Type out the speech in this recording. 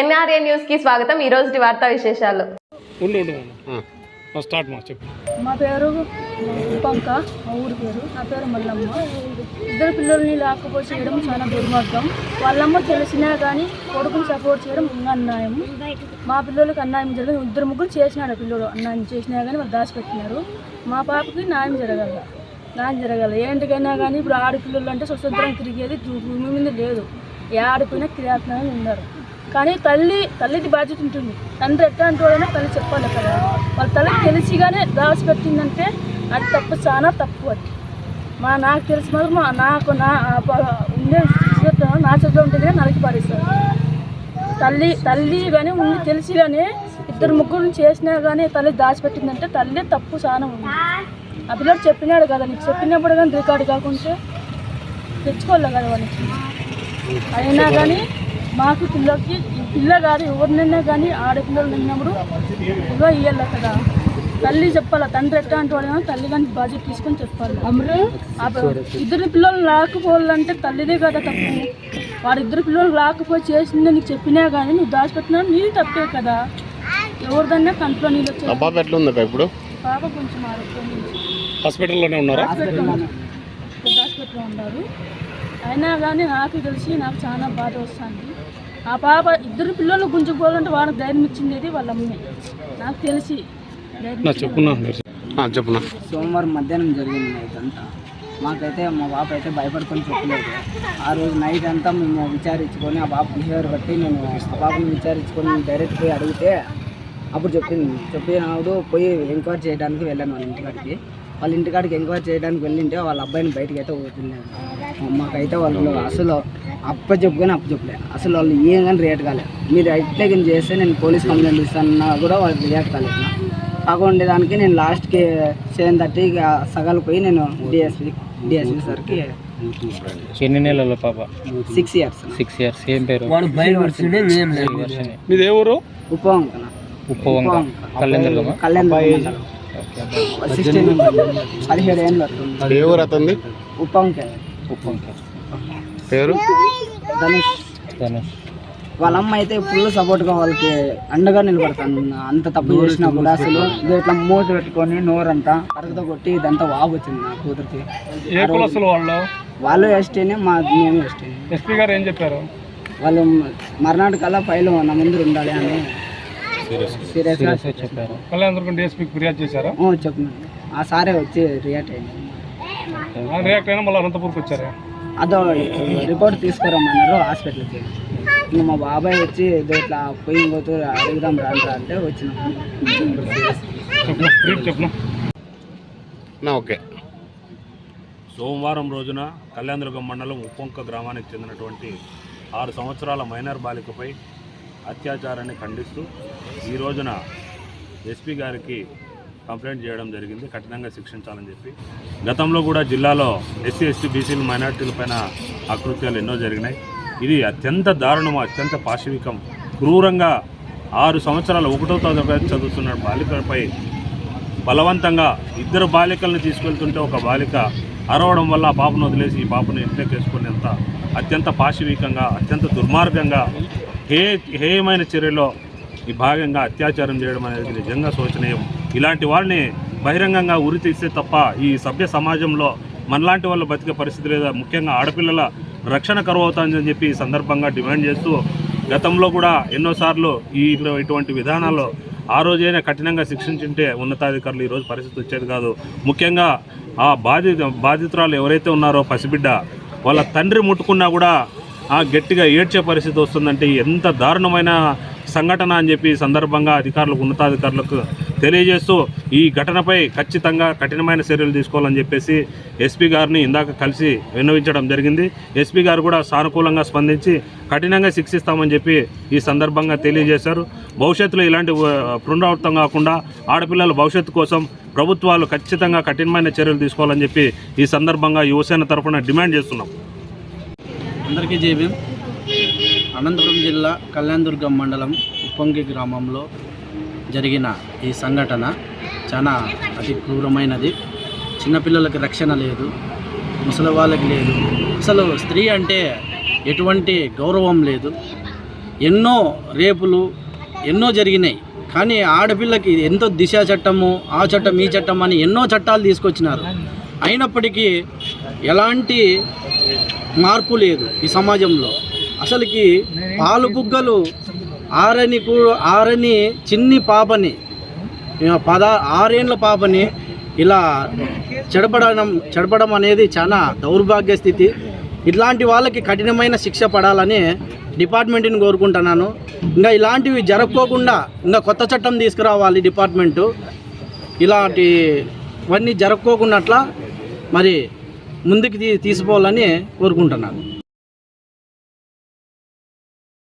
NRA న్యూస్కి స్వాగతం ఈ రోజు వార్తా విశేషాలు. స్టార్ట్ మా చెప్పు. మా పేరు పంక మా ఊరి పేరు నా పేరు మల్లమ్మ. ఇద్దరు పిల్లల్ని లాక్కపోయి చేయడం చాలా దుర్మార్గం. వాళ్ళమ్మ తెలిసినా కానీ కొడుకుని సపోర్ట్ చేయడం ఇంకా అన్యాయం. మా పిల్లలకి అన్యాయం జరిగింది. ఇద్దరు ముగ్గురు చేసినాడు పిల్లలు అన్యాయం చేసినా కానీ వాళ్ళు దాచిపెట్టినారు. మా పాపకి న్యాయం జరగాల. న్యాయం జరగాల. ఏంటికైనా కానీ ఇప్పుడు ఆడపిల్లలు అంటే స్వతంత్రం తిరిగేది భూమి మీద లేదు. ఏ ఆడిపోయినా క్రియాత్మకంగా ఉన్నారు కానీ తల్లి తల్లిది బాధ్యత ఉంటుంది. తండ్రి ఎట్లా వాడైనా తల్లి చెప్పాలి కదా. వాళ్ళ తల్లికి తెలిసిగానే దాచిపెట్టిందంటే అది తప్పు చాలా తప్పు అది. మా నాకు తెలిసి మాత్రం మా- నాకు నా ఉండే చేతిలో నా చేతిలో ఉంటుంది కానీ నరికి పారేస్తాను తల్లి తల్లి కానీ ఉండి తెలిసి కానీ ఇద్దరు ముగ్గురు చేసినా కానీ తల్లి దాచిపెట్టిందంటే తల్లి తప్పు చాలా ఉంది. ఆ పిల్లడు చెప్పినాడు కదా నీకు చెప్పినప్పుడు కానీ రికార్డు కాకుంటే తెచ్చుకోవాలి కదా వాళ్ళకి. అయినా కానీ మాకు పిల్లకి ఈ పిల్ల కాదు ఎవరినైనా కానీ ఆడపిల్లలు నిన్నప్పుడు ఇగో ఇయ్యాలి కదా. తల్లి చెప్పాలి తండ్రి ఎట్లా అంటే వాడు తల్లి కానీ బాధ్యత తీసుకొని చెప్పాలి. ఇద్దరు పిల్లలు లాక్కుపోవాలంటే తల్లిదే కదా తప్పు. వాడిద్దరు పిల్లలు లాక్కుపోయి చేసింది నీకు చెప్పినా కానీ నువ్వు దాచిపెట్టినా నీది తప్పే కదా. ఎవరిదన్నా కంట్లో నీళ్ళు ఎట్లా ఇప్పుడు? పాప కొంచెం ఆరోగ్యం హాస్పిటల్లోనే ఉన్నారా? హాస్పిటల్లో ఉన్నారు. అయినా కానీ నాకు తెలిసి నాకు చాలా బాధ వస్తుంది. ఆ పాప ఇద్దరు పిల్లలు గుంజుకోవాలంటే వాళ్ళకి ధైర్యం ఇచ్చింది వాళ్ళ అమ్మే నాకు తెలిసి చెప్పున్నా ఆ, చెప్పునా? సోమవారం మధ్యాహ్నం జరిగింది నైట్ అంతా. మాకైతే మా బాబు అయితే భయపడుకొని చెప్పలేదు. ఆ రోజు నైట్ అంతా మేము విచారించుకొని ఆ బాబు బిహేవియర్ బట్టి నేను ఆ బాబుని విచారించుకొని డైరెక్ట్ పోయి అడిగితే అప్పుడు చెప్పింది. చెప్పినప్పుడు పోయి ఎంక్వైరీ చేయడానికి వెళ్ళాను వాళ్ళ ఇంటికాడికి వాళ్ళ ఇంటికాడికి ఎంక్వైరీ చేయడానికి వెళ్ళింటే వాళ్ళ అబ్బాయిని బయటికి అయితే వదిలేదు మాకైతే వాళ్ళు అసలు అప్ప చెప్పుకొని అప్పు చెప్పలే. అసలు వాళ్ళు ఏం కానీ రియాక్ట్ కాలేదు మీరు ఇట్లే కానీ చేస్తే నేను పోలీస్ కంప్లైంట్ ఇస్తానన్నా కూడా వాళ్ళు రియాక్ట్ కాలేదు. కాకుండా దానికి నేను లాస్ట్కి సెవెన్ థర్టీకి సగాలు పోయి నేను డిఎస్పి డిఎస్పి సార్కి ఎన్ని నెలల పాప? సిక్స్ ఇయర్స్ సిక్స్ ఇయర్స్ ఏం పేరు? మీది ఏ ఊరు? ఉపవంకన ఉప్పు వంక కళ్యాణ కళ్యాణ్ సిక్స్టీన్ పదిహేడు ఏళ్ళు వస్తుంది ఏ ఊరు అతనిది? పేరు? ధనుష్. ధనుష్. వాళ్ళ అమ్మ అయితే ఫుల్ సపోర్ట్గా వాళ్ళకి అండగా నిలబడతాను. అంత తప్పు చేసినా కూడా అసలు ఇట్లా మూత పెట్టుకొని నోరంతా కరగతో కొట్టి ఇదంతా వాపు వచ్చింది నా కూతురికి. ఏ కులస్తులు వాళ్ళు? వాళ్ళు ఎస్టీనే మా మేము ఎస్టీనే ఎస్పీ గారు ఏం చెప్పారు? వాళ్ళు మర్నాడు కల్లా ఫైల్ నా ముందు ఉండాలి అని సీరియస్గా చెప్పారు డిఎస్పీకి ఫిర్యాదు చేశారా? ఆ సారే వచ్చి రియాక్ట్ రియాక్ట్ అయినా మళ్ళీ అనంతపూర్కి వచ్చారా? అదో రిపోర్ట్ తీసుకురమ్మన్నారు హాస్పిటల్కి. ఇంకా మా బాబాయ్ వచ్చి ఏదో ఇట్లా పోయి పోతూ అడుగుదాం రాంట్రా అంటే వచ్చినాం. ఓకే. సోమవారం రోజున కళ్యాణదుర్గం మండలం ఉప్పొంక గ్రామానికి చెందినటువంటి ఆరు సంవత్సరాల మైనర్ బాలికపై అత్యాచారాన్ని ఖండిస్తూ ఈ రోజున ఎస్పీ గారికి కంప్లైంట్ చేయడం జరిగింది. కఠినంగా శిక్షించాలని చెప్పి. గతంలో కూడా జిల్లాలో ఎస్సీ ఎస్టీ బీసీలు మైనార్టీలపైన అకృత్యాలు ఎన్నో జరిగినాయి. ఇది అత్యంత దారుణం అత్యంత పాశవికం. క్రూరంగా ఆరు సంవత్సరాలు ఒకటో తరగతి చదువుతున్న బాలికలపై బలవంతంగా ఇద్దరు బాలికలను తీసుకెళ్తుంటే ఒక బాలిక అరవడం వల్ల ఆ పాపను వదిలేసి ఈ పాపను ఇంట్లోకేసుకునేంత అత్యంత పాశవికంగా అత్యంత దుర్మార్గంగా హే హేయమైన చర్యలో ఈ భాగంగా అత్యాచారం చేయడం అనేది నిజంగా శోచనీయం. ఇలాంటి వాళ్ళని బహిరంగంగా ఉరి తీస్తే తప్ప ఈ సభ్య సమాజంలో మనలాంటి వాళ్ళు బతికే పరిస్థితి లేదా ముఖ్యంగా ఆడపిల్లల రక్షణ కరువు అవుతుందని చెప్పి ఈ సందర్భంగా డిమాండ్ చేస్తూ గతంలో కూడా ఎన్నోసార్లు ఈ ఇటువంటి విధానాల్లో ఆ రోజైనా కఠినంగా శిక్షించుంటే ఉన్నతాధికారులు ఈరోజు పరిస్థితి వచ్చేది కాదు. ముఖ్యంగా ఆ బాధిత బాధితురాలు ఎవరైతే ఉన్నారో పసిబిడ్డ వాళ్ళ తండ్రి ముట్టుకున్నా కూడా గట్టిగా ఏడ్చే పరిస్థితి వస్తుందంటే ఎంత దారుణమైన సంఘటన అని చెప్పి సందర్భంగా అధికారులకు ఉన్నతాధికారులకు తెలియజేస్తూ ఈ ఘటనపై ఖచ్చితంగా కఠినమైన చర్యలు తీసుకోవాలని చెప్పేసి ఎస్పీ గారిని ఇందాక కలిసి విన్నవించడం జరిగింది. ఎస్పీ గారు కూడా సానుకూలంగా స్పందించి కఠినంగా శిక్షిస్తామని చెప్పి ఈ సందర్భంగా తెలియజేశారు. భవిష్యత్తులో ఇలాంటి పునరావృతం కాకుండా ఆడపిల్లల భవిష్యత్తు కోసం ప్రభుత్వాలు ఖచ్చితంగా కఠినమైన చర్యలు తీసుకోవాలని చెప్పి ఈ సందర్భంగా యువసేన తరఫున డిమాండ్ చేస్తున్నాం. అందరికీ జేబీ అనంతపురం జిల్లా కళ్యాణదుర్గం మండలం ఉప్పొంగి గ్రామంలో జరిగిన ఈ సంఘటన చాలా అతి క్రూరమైనది. చిన్నపిల్లలకి రక్షణ లేదు ముసలి వాళ్ళకి లేదు. అసలు స్త్రీ అంటే ఎటువంటి గౌరవం లేదు. ఎన్నో రేపులు ఎన్నో జరిగినాయి. కానీ ఆడపిల్లకి ఎంతో దిశ చట్టము ఆ చట్టం ఈ చట్టం అని ఎన్నో చట్టాలు తీసుకొచ్చినారు. అయినప్పటికీ ఎలాంటి మార్పు లేదు ఈ సమాజంలో. అసలుకి పాలు బుగ్గలు ఆరని ఆరని చిన్ని పాపని పద ఆరేండ్ల పాపని ఇలా చెడపడడం చెడపడం అనేది చాలా దౌర్భాగ్య స్థితి. ఇట్లాంటి వాళ్ళకి కఠినమైన శిక్ష పడాలని డిపార్ట్మెంట్ని కోరుకుంటున్నాను. ఇంకా ఇలాంటివి జరగకోకుండా ఇంకా కొత్త చట్టం తీసుకురావాలి డిపార్ట్మెంటు. ఇలాంటివన్నీ జరగకోకుండా అట్లా మరి ముందుకు తీ తీసుకోవాలని కోరుకుంటున్నాను.